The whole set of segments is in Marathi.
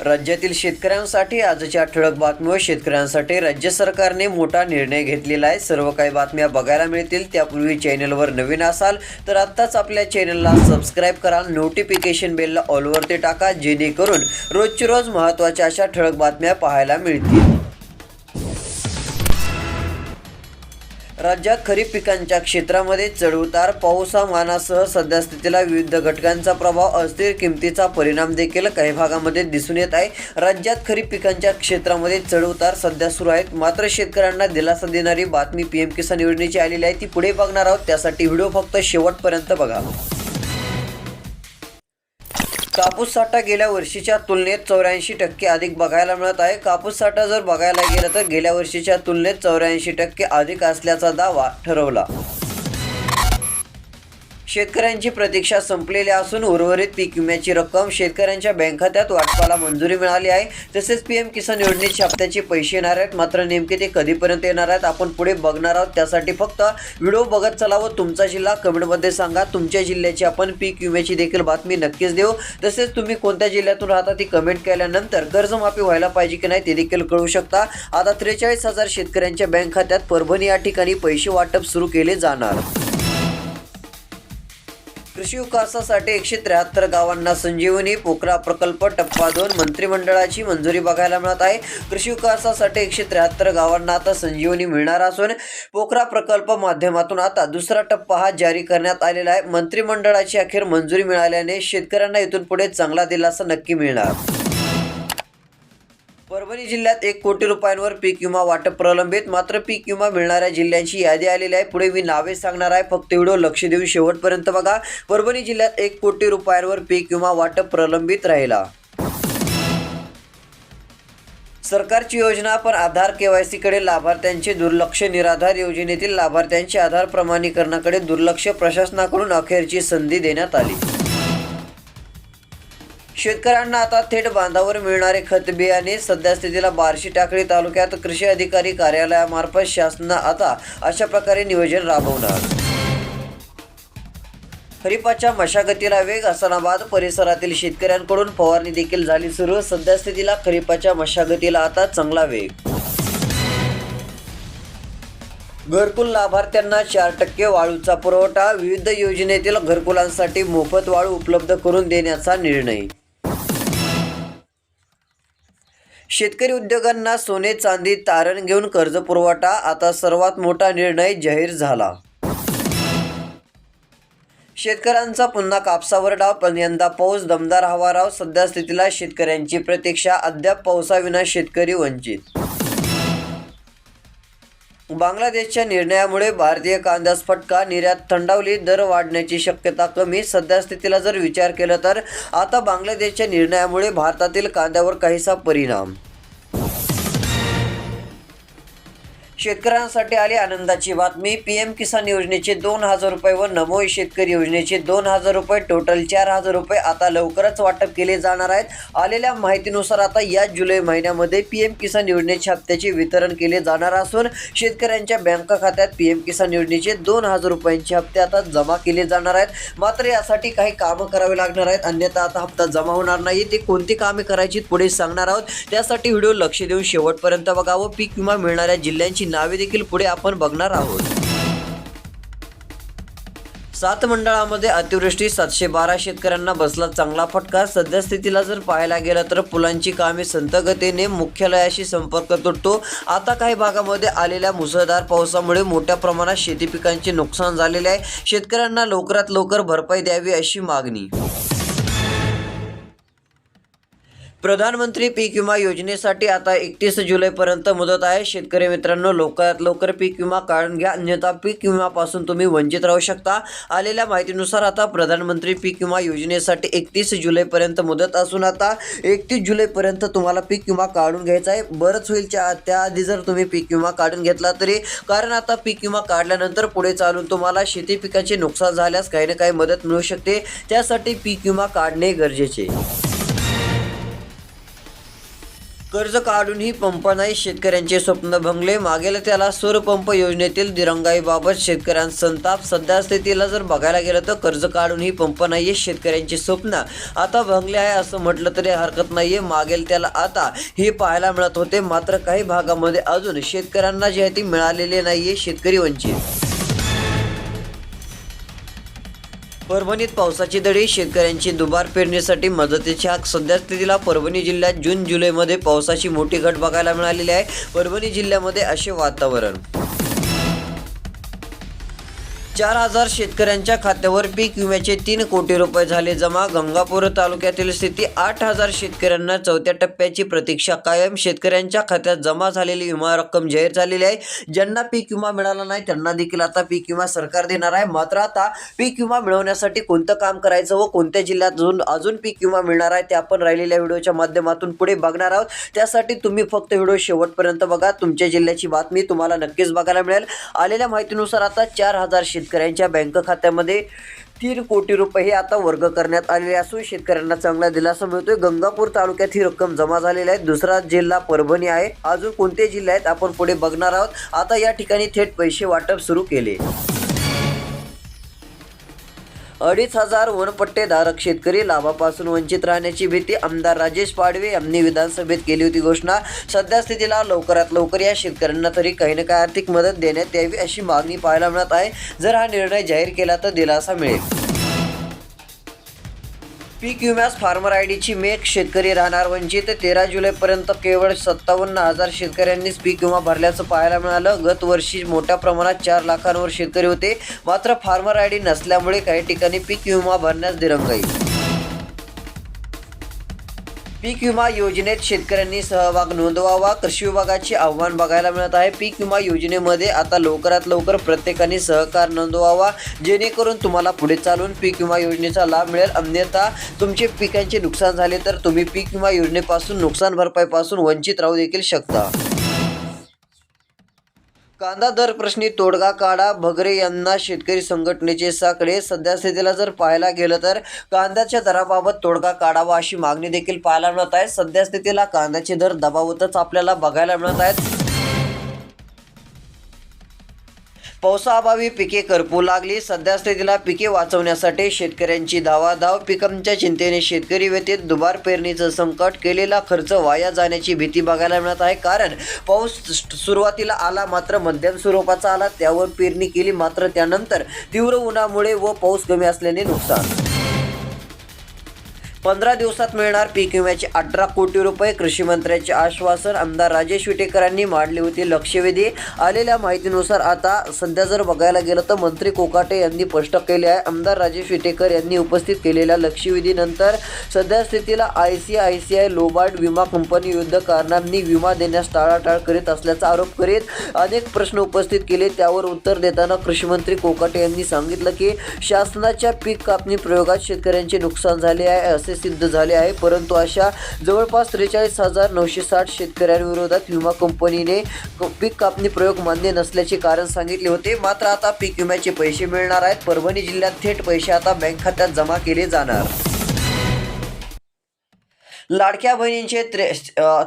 राज्यातील शेतकऱ्यांसाठी आजच्या ठळक बातमीवर शेतकऱ्यांसाठी राज्य सरकारने मोठा निर्णय घेतलेला आहे. सर्व काही बातम्या बघायला मिळतील त्यापूर्वी चॅनलवर नवीन असाल तर आत्ताच आपल्या चॅनलला सबस्क्राईब करा नोटिफिकेशन बेलला ऑलवरती टाका जेणेकरून रोजची रोज महत्त्वाच्या अशा ठळक बातम्या पाहायला मिळतील. राज्यात खरीप पिकांच्या क्षेत्रामध्ये चढउतार पावसामानासह सध्यास्थितीला विविध घटकांचा प्रभाव अस्थिर किमतीचा परिणाम देखील काही भागामध्ये दिसून येत आहे. राज्यात खरीप पिकांच्या क्षेत्रामध्ये चढउतार सध्या सुरू आहेत. मात्र शेतकऱ्यांना दिलासा देणारी बातमी पीएम किसान योजनेची आलेली आहे. ती पुढे बघणार आहोत. त्यासाठी व्हिडिओ फक्त शेवटपर्यंत बघा. कापूस साठा गेल्या वर्षीच्या तुलनेत चौऱ्याऐंशी टक्के अधिक बघायला मिळत आहे. कापूस साठा जर बघायला गेलं तर गेल्या वर्षीच्या तुलनेत चौऱ्याऐंशी टक्के अधिक असल्याचा दावा ठरवला. शेतकऱ्यांची प्रतीक्षा संपलेली असून उर्वरित पीक विम्याची रक्कम शेतकऱ्यांच्या बँक खात्यात वाटपाला मंजुरी मिळाली आहे. तसेच पी एम किसान योजनेत हप्त्याचे पैसे येणार आहेत. मात्र नेमके ते कधीपर्यंत येणार आहेत आपण पुढे बघणार आहोत. त्यासाठी फक्त व्हिडिओ बघत चला व तुमचा जिल्हा कमेंटमध्ये सांगा. तुमच्या जिल्ह्याची आपण पीक विम्याची देखील बातमी नक्कीच देऊ. तसेच तुम्ही कोणत्या जिल्ह्यातून राहता ती कमेंट केल्यानंतर कर्जमाफी व्हायला पाहिजे की नाही ते देखील कळू शकता. आता त्रेचाळीस हजार शेतकऱ्यांच्या बँक खात्यात परभणी या ठिकाणी पैसे वाटप सुरू केले जाणार. कृषी विकासासाठी एकशे त्र्याहत्तर गावांना संजीवनी पोखरा प्रकल्प टप्पा दोन मंत्रिमंडळाची मंजुरी बघायला मिळत आहे. कृषी विकासासाठी एकशे त्र्याहत्तर गावांना आता संजीवनी मिळणार असून पोखरा प्रकल्प माध्यमातून आता दुसरा टप्पा हा जारी करण्यात आलेला आहे. मंत्रिमंडळाची अखेर मंजुरी मिळाल्याने शेतकऱ्यांना इथून पुढे चांगला दिलासा नक्की मिळणार. परभणी जिल्ह्यात एक कोटी रुपयांवर पीक विमा वाटप प्रलंबित. मात्र पीक विमा मिळणाऱ्या जिल्ह्यांची यादी आलेली आहे. पुढे मी नावे सांगणार आहे. फक्त व्हिडिओ लक्ष देऊन शेवटपर्यंत बघा. परभणी जिल्ह्यात एक कोटी रुपयांवर पीक विमा वाटप प्रलंबित राहिला. सरकारची योजना पण आधार के वाय सीकडे. लाभार्थ्यांचे दुर्लक्ष निराधार योजनेतील लाभार्थ्यांचे आधार प्रमाणीकरणाकडे दुर्लक्ष प्रशासनाकडून अखेरची संधी देण्यात आली. शेतकऱ्यांना आता थेट बांधावर मिळणारे खत बियाणे सध्या स्थितीला बार्शी टाकळी तालुक्यात कृषी अधिकारी कार्यालयामार्फत शासना आता अशा प्रकारे नियोजन राबवणार. खरीपाच्या मशागतीला वेग हसनाबाद परिसरातील शेतकऱ्यांकडून फवारणी देखील झाली सुरू. सध्या स्थितीला खरीपाच्या मशागतीला आता चांगला वेग. घरकुल लाभार्थ्यांना चार टक्के वाळूचा पुरवठा. विविध योजनेतील घरकुलांसाठी मोफत वाळू उपलब्ध करून देण्याचा निर्णय. शेतकरी उद्योगांना सोने चांदी तारण घेऊन कर्ज पुरवठा आता सर्वात मोठा निर्णय जाहीर झाला. शेतकऱ्यांचा पुन्हा कापसावर डाव पण यंदा पाऊस दमदार हवा राव सध्या स्थितीला शेतकऱ्यांची प्रतीक्षा अद्याप पावसाविना शेतकरी वंचित बांगलादेशच्या निर्णयामुळे भारतीय कांद्यास फटका निर्यात थंडावली दर वाढण्याची शक्यता कमी. सध्या स्थितीला जर विचार केला तर आता बांगलादेशच्या निर्णयामुळे भारतातील कांद्यावर काहीसा परिणाम शेतकऱ्यांसाठी आली आनंदाची बातमी. पीएम किसान योजनेचे दोन हजार रुपये व नमो शेतकरी योजनेचे दोन हजार रुपये. टोटल चार हजार रुपये आता लवकरच वाटप केले जाणार आहेत. आलेल्या माहितीनुसार आता या जुलै महिन्यामध्ये पीएम किसान योजनेच्या हप्त्याचे वितरण केले जाणार असून शेतकऱ्यांच्या बँक खात्यात पीएम किसान योजनेचे दोन हजार रुपयांचे हप्ते आता जमा केले जाणार आहेत. मात्र यासाठी काही कामं करावी लागणार आहेत. अन्यथा आता हप्ता जमा होणार नाही. ते कोणती कामे करायची पुढे सांगणार आहोत. त्यासाठी व्हिडिओ लक्ष देऊन शेवटपर्यंत बघावं. पीक विमा मिळणाऱ्या जिल्ह्यांची नावे देखील पुढे आपण बघणार आहोत. सात मंडळामध्ये अतिवृष्टी सातशे बारा शेतकऱ्यांना बसला चांगला फटका. सध्या स्थितीला जर पाहायला गेलं तर पुलांची कामे संतगतीने मुख्यालयाशी संपर्क तुटतो. आता काही भागामध्ये आलेल्या मुसळधार पावसामुळे मोठ्या प्रमाणात शेती पिकांचे नुकसान झालेले आहे. शेतकऱ्यांना लवकरात लवकर भरपाई द्यावी अशी मागणी. प्रधानमंत्री पीक विमा योजनेसाठी आता एकतीस जुलैपर्यंत मुदत आहे. शेतकरी मित्रांनो लवकरात लवकर पीक विमा काढून घ्या. अन्यथा पीक विम्यापासून तुम्ही वंचित राहू शकता. आलेल्या माहितीनुसार आता प्रधानमंत्री पीक विमा योजनेसाठी एकतीस जुलैपर्यंत मुदत असून आता एकतीस जुलैपर्यंत तुम्हाला पीक विमा काढून घ्यायचा आहे. बरंच होईल त्याआधी जर तुम्ही पीक विमा काढून घेतला तरी. कारण आता पीक विमा काढल्यानंतर पुढे चालून तुम्हाला शेती पिकाचे नुकसान झाल्यास काही ना काही मदत मिळू शकते. त्यासाठी पीक विमा काढणे गरजेचे कर्ज काढूनही पंप नाही शेतकऱ्यांचे स्वप्न भंगले. मागेल त्याला सूरपंप योजनेतील दिरंगाईबाबत शेतकऱ्यांचा संताप. सध्या स्थितीला जर बघायला गेलं तर कर्ज काढूनही पंप नाहीये शेतकऱ्यांचे स्वप्न आता भंगले आहे असं म्हटलं तरी हरकत नाहीये. मागेल त्याला आता हे पाहायला मिळत होते. मात्र काही भागामध्ये अजून शेतकऱ्यांना जी आहे ती मिळालेले नाहीये शेतकरी वंचित परभणीत पावसाची दडी शेतकऱ्यांची दुबार पेरणीसाठी मदतीची हाक. सध्या स्थितीला परभणी जिल्ह्यात जून जुलैमध्ये पावसाची मोठी घट बघायला मिळालेली आहे. परभणी जिल्ह्यामध्ये असे वातावरण. चार हजार शेतकऱ्यांच्या खात्यावर पीक विम्याचे तीन कोटी रुपये झाले जमा. गंगापूर तालुक्यातील स्थिती आठ हजार शेतकऱ्यांना चौथ्या टप्प्याची प्रतीक्षा. कायम शेतकऱ्यांच्या खात्यात जमा झालेली विमा रक्कम जाहीर झालेली आहे. ज्यांना पीक विमा मिळाला नाही त्यांना देखील आता पीक विमा सरकार देणार आहे. मात्र आता पीक विमा मिळवण्यासाठी कोणतं काम करायचं व कोणत्या जिल्ह्यात अजून अजून पीक विमा मिळणार आहे ते आपण राहिलेल्या व्हिडिओच्या माध्यमातून पुढे बघणार आहोत. त्यासाठी तुम्ही फक्त व्हिडिओ शेवटपर्यंत बघा. तुमच्या जिल्ह्याची बातमी तुम्हाला नक्कीच बघायला मिळेल. आलेल्या माहितीनुसार आता चार हजार शेतकऱ्यांच्या बँक खात्यामध्ये तीन कोटी रुपये हे आता वर्ग करण्यात आलेले असून शेतकऱ्यांना चांगला दिलासा मिळतोय. गंगापूर तालुक्यात ही रक्कम जमा झालेली आहे. दुसरा जिल्हा परभणी आहे. अजून कोणते जिल्हे आहेत? आपण पुढे बघणार आहोत. आता या ठिकाणी थेट पैसे वाटप सुरू केले. अडीच हजार वनपट्टेधारक शेतकरी लाभापासून वंचित राहण्याची भीती आमदार राजेश पाडवे यांनी विधानसभेत केली होती घोषणा. सध्या स्थितीला लवकरात लवकर या शेतकऱ्यांना तरी काही ना काही आर्थिक मदत देण्यात यावी अशी मागणी पाहायला मिळत आहे. जर हा निर्णय जाहीर केला तर दिलासा मिळेल. पीक विम्यास फार्मर आय डीची मेक शेतकरी राहणार वंचित. तेरा जुलैपर्यंत केवळ सत्तावन्न हजार शेतकऱ्यांनीच पीक विमा भरल्याचं पाहायला मिळालं. गत वर्षी मोठ्या प्रमाणात चार लाखांवर शेतकरी होते. मात्र फार्मर आय डी नसल्यामुळे काही ठिकाणी पीक विमा भरण्यास दिरंगाई पीक विमा योजनेत शेतकऱ्यांनी सहभाग नोंदवावा. कृषी विभागाचे आव्हान बघायला मिळत आहे. पीक विमा योजनेमध्ये आता लवकरात लवकर प्रत्येकाने सहकार नोंदवावा. जेणेकरून तुम्हाला पुढे चालून पीक विमा योजनेचा लाभ मिळेल. अन्यथा तुमचे पिकांचे नुकसान झाले तर तुम्ही पीक विमा योजनेपासून नुकसान भरपाईपासून वंचित राहू देखील शकता. कांदा दर प्रश्नी तोडगा काढा. भगरे यांना शेतकरी संघटनेचे साकडे. सध्यास्थितीला जर पाहायला गेलं तर कांद्याच्या दराबाबत तोडगा काढावा अशी मागणी देखील पाहायला मिळत आहे. सध्यास्थितीला कांद्याचे दर दबावतच आपल्याला बघायला मिळत आहेत. पावसाअभावी पिके करपू लागली. सध्या स्थितीला पिके वाचवण्यासाठी शेतकऱ्यांची धावाधाव. पिकांच्या चिंतेने शेतकरी व्यतीत दुबार पेरणीचं संकट. केलेला खर्च वाया जाण्याची भीती बघायला मिळत आहे. कारण पाऊस सुरुवातीला आला मात्र मध्यम स्वरूपाचा आला. त्यावर पेरणी केली मात्र त्यानंतर तीव्र उन्हामुळे व पाऊस कमी असल्याने नुकसान. पंधरा दिवसात मिळणार पीक विम्याचे अठरा कोटी रुपये. कृषी मंत्र्याचे आश्वासन आमदार राजेश विटेकरांनी मांडली होती लक्षवेधी. आलेल्या माहितीनुसार आता सध्या जर बघायला गेलं तर मंत्री कोकाटे यांनी स्पष्ट केले आहे. आमदार राजेश विटेकर यांनी उपस्थित केलेल्या लक्षवेधीनंतर सध्या स्थितीला I C I C I Lombard विमा कंपनी युद्ध कारणांनी विमा देण्यास टाळाटाळ करीत असल्याचा आरोप करीत अनेक प्रश्न उपस्थित केले. त्यावर उत्तर देताना कृषीमंत्री कोकाटे यांनी सांगितलं की शासनाच्या पीक कापणी प्रयोगात शेतकऱ्यांचे नुकसान झाले आहे. असे सिद्ध झाले आहे. परंतु अशा जवळपास त्रेचाळीस हजार नऊशे साठ शेतकऱ्यांविरोधात विमा कंपनीने पीक कापणी प्रयोग मान्य नसल्याचे कारण सांगितले होते. मात्र आता पीक विम्याचे पैसे मिळणार आहेत. परभणी जिल्ह्यात थेट पैसे आता बँक खात्यात जमा केले जाणार. लाडक्या बहिणींचे त्रे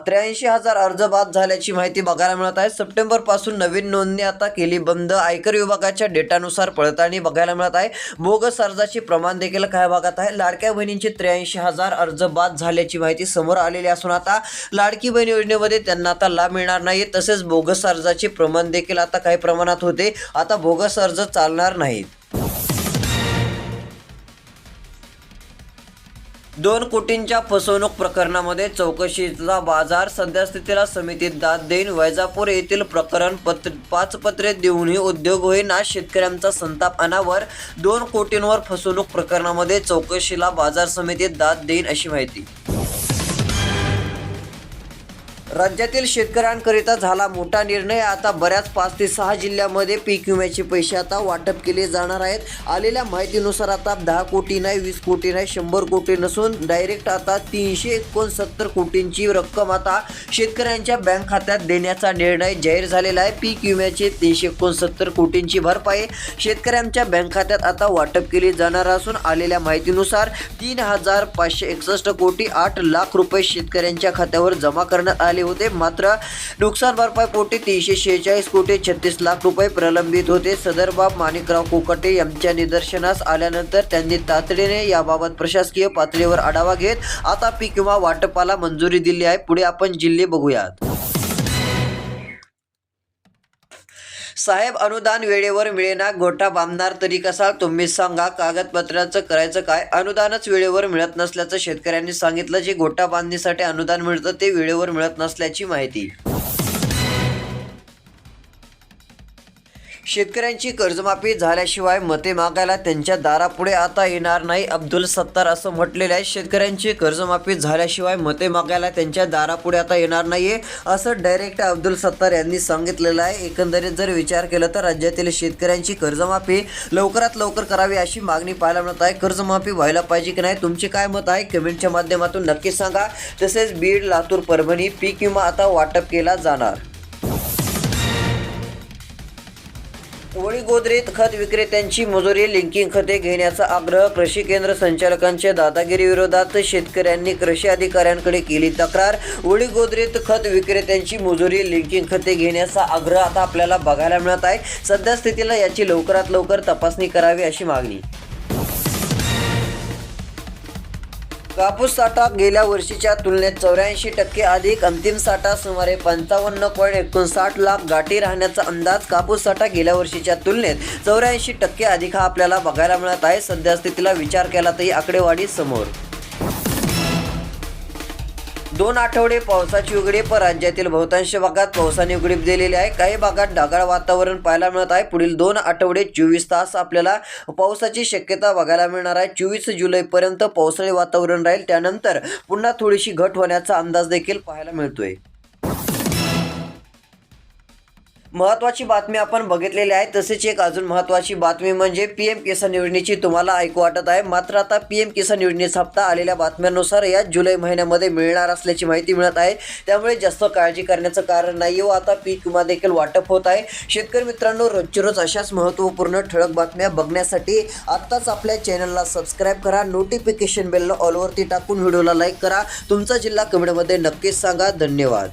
त्र्याऐंशी हजार अर्ज बाद झाल्याची माहिती बघायला मिळत आहे. सप्टेंबरपासून नवीन नोंदणी आता केली बंद. आयकर विभागाच्या डेटानुसार पडताळणी बघायला मिळत आहे. बोगस अर्जाचे प्रमाण देखील काय भागात आहे? लाडक्या बहिणींचे त्र्याऐंशी हजार अर्ज बाद झाल्याची माहिती समोर आलेली असून आता लाडकी बहीण योजनेमध्ये त्यांना आता लाभ मिळणार नाही. तसेच बोगस अर्जाचे प्रमाण देखील आता काही प्रमाणात होते. आता बोगस अर्ज चालणार नाहीत. दोन कोटींच्या फसवणूक प्रकरणामध्ये चौकशीचा बाजार सध्यास्थितीला समितीत दाद देईन वैजापूर येथील प्रकरण पत्र पाच पत्रे देऊनही उद्योग होईना शेतकऱ्यांचा संताप अनावर दोन कोटींवर फसवणूक प्रकरणामध्ये चौकशीला बाजार समितीत दाद देईन अशी माहिती. राज्यातील शेतकऱ्यांकरिता झाला मोठा निर्णय. आता बऱ्याच पाच ते सहा जिल्ह्यामध्ये पीक विम्याचे पैसे आता वाटप केले जाणार आहेत. आलेल्या माहितीनुसार आता दहा कोटी नाही वीस कोटी नाही शंभर कोटी नसून डायरेक्ट आता तीनशे एकोणसत्तर कोटींची रक्कम आता शेतकऱ्यांच्या बँक खात्यात देण्याचा निर्णय जाहीर झालेला आहे. पीक विम्याचे तीनशे एकोणसत्तर कोटींची भरपाई शेतकऱ्यांच्या बँक खात्यात आता वाटप केली जाणार असून आलेल्या माहितीनुसार तीन हजार पाचशे एकसष्ट कोटी आठ लाख रुपये शेतकऱ्यांच्या खात्यावर जमा करण्यात आले आले होते. मात्र नुकसान भरपाई पोटी तीनशे शेहेचाळीस कोटी छत्तीस लाख रुपये प्रलंबित होते. सदर बाब माणिकराव कोकटे यांच्या निदर्शनास आल्यानंतर त्यांनी तातडीने याबाबत प्रशासकीय पातळीवर आढावा घेत आता पीक किंवा वाटपाला मंजुरी दिली आहे. पुढे आपण जिल्हे बघूयात. साहेब अनुदान वेळेवर मिळेना घोटा बांधणार तरी कसा? तुम्ही सांगा कागदपत्राचं करायचं काय? अनुदानच वेळेवर मिळत नसल्याचं शेतकऱ्यांनी सांगितलं जे घोटा बांधणीसाठी अनुदान मिळतं ते वेळेवर मिळत नसल्याची माहिती. शेतकऱ्यांची कर्जमाफी झाल्याशिवाय मते मागायला त्यांच्या दारापुढे आता येणार नाही. अब्दुल सत्तार असं म्हटलेलं आहे. शेतकऱ्यांची कर्जमाफी झाल्याशिवाय मते मागायला त्यांच्या दारापुढे आता येणार नाहीये असं डायरेक्ट अब्दुल सत्तार यांनी सांगितलेलं आहे. एकंदरीत जर विचार केला तर राज्यातील शेतकऱ्यांची कर्जमाफी लवकरात लवकर करावी अशी मागणी पाहायला मिळत आहे. कर्जमाफी व्हायला पाहिजे की नाही तुमचे काय मत आहे? कमेंटच्या माध्यमातून नक्की सांगा. तसेच बीड लातूर परभणी पीक विमा आता वाटप केला जाणार. वळी गोदरीत खत विक्रेत्यांची मजुरी लिंकिंग खते घेण्याचा आग्रह कृषी केंद्र संचालकांच्या दादागिरी विरोधात शेतकऱ्यांनी कृषी अधिकाऱ्यांकडे केली तक्रार. वळी गोदरीत खत विक्रेत्यांची मजुरी लिंकिंग खते घेण्याचा आग्रह आता आपल्याला बघायला मिळत आहे. सध्या स्थितीला याची लवकरात लवकर तपासणी करावी अशी मागणी. कापूस साठा गेल्या वर्षीच्या तुलनेत चौऱ्याऐंशी टक्के अधिक अंतिम साठा सुमारे पंचावन्न पॉईंट एकोणसाठ लाख गाठी राहण्याचा अंदाज कापूस साठा गेल्या वर्षीच्या तुलनेत चौऱ्याऐंशी टक्के अधिक हा आपल्याला बघायला मिळत आहे. सध्या स्थितीला विचार केला तर ही समोर. दोन आठवडे पावसाची उघडीप राज्यातील बहुतांश भागात पावसाने उघडीप दिलेली आहे. काही भागात ढगाळ वातावरण पाहायला मिळत आहे. पुढील दोन आठवडे चोवीस तास आपल्याला पावसाची शक्यता बघायला मिळणार आहे. चोवीस जुलैपर्यंत पावसाळी वातावरण राहील. त्यानंतर पुन्हा थोडीशी घट होण्याचा अंदाज देखील पाहायला मिळतोय. महत्वाची बातमी आपण बघितलेली आहे तसेच एक अजून महत्वाची बातमी म्हणजे पी एम किसान योजनेची तुम्हाला ऐकू वाटत आहे. मात्र आता पी एम किसान योजनेचा हप्ता आलेल्या बातम्यांनुसार या जुलै महिन्यामध्ये मिळणार असल्याची माहिती मिळत आहे. त्यामुळे जास्त काळजी करण्याचं कारण नाही व आता पीक विमा देखील वाटप होत आहे. शेतकरी मित्रांनो रोजची रोज अशाच महत्त्वपूर्ण ठळक बातम्या बघण्यासाठी आत्ताच आपल्या चॅनलला सबस्क्राईब करा नोटिफिकेशन बेलला ऑलवरती टाकून व्हिडिओला लाईक करा. तुमचा जिल्हा कमेंटमध्ये नक्कीच सांगा. धन्यवाद.